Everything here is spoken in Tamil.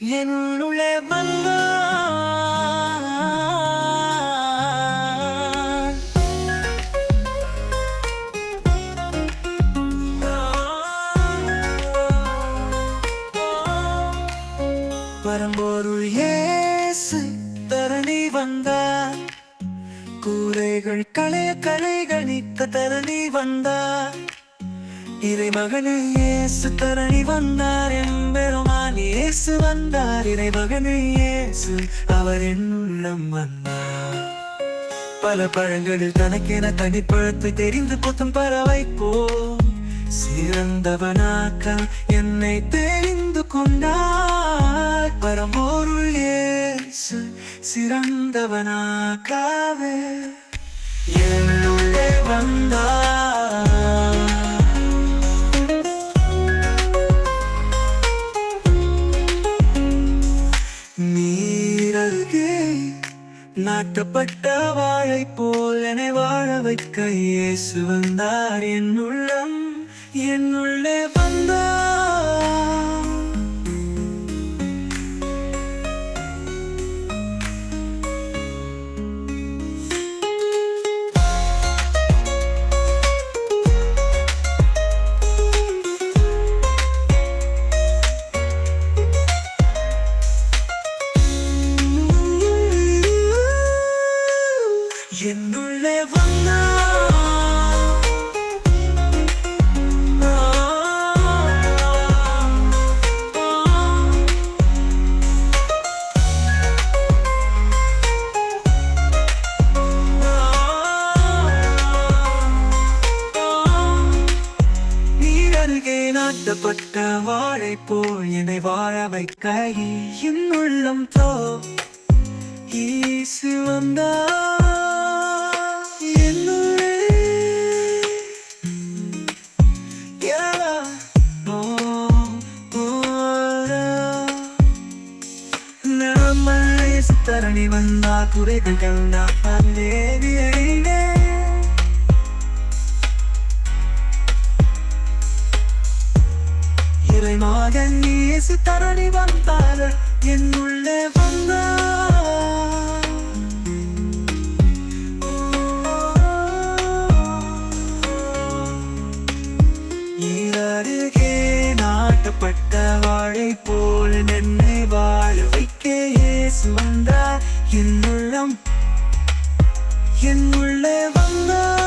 என்னுள்ளே வந்தார் பரம்பொருள் இயேசு தரணி வந்தார். கூரைகள் களைய கலைகள் நீக்க தரணி வந்தார். இறைமகனு இயேசு தரணி வந்தார். இயேசு வந்தார் இறைமகனு இயேசு அவர் உள்ளம் வந்தார். பல பழங்களில் தனக்கென தனிப்பழத்தை தெரிந்து புத்தம் பறவை போ சிறந்தவனாக்க என்னை தெரிந்து கொண்டார். பரம்பொருள் இயேசு சிறந்தவனாக்காவே என்னுள்ளே வந்தார். நீரருகே நாட்டப்பட்ட வாழை போல் என்னை வாழ வைக்க இயேசு வந்தார். என் உள்ளம் என்னுள்ளே வந்தார். என்னுள்ளே வந்தார் நீர் வாழை போல் என்னை வாழ வைக்க. என் உள்ளம் தோ இயேசு தரணி வந்தா குறைகள் கண்டா தேவியைனே இறைமகன் இயேசு தரணி வந்தார் என் உள்ளே வந்தார் நீரருகே நாட்டப்பட்ட வாழை போல் நின்று இயேசு வந்தார் என் உள்ளம் என் உள்ளே வந்தார்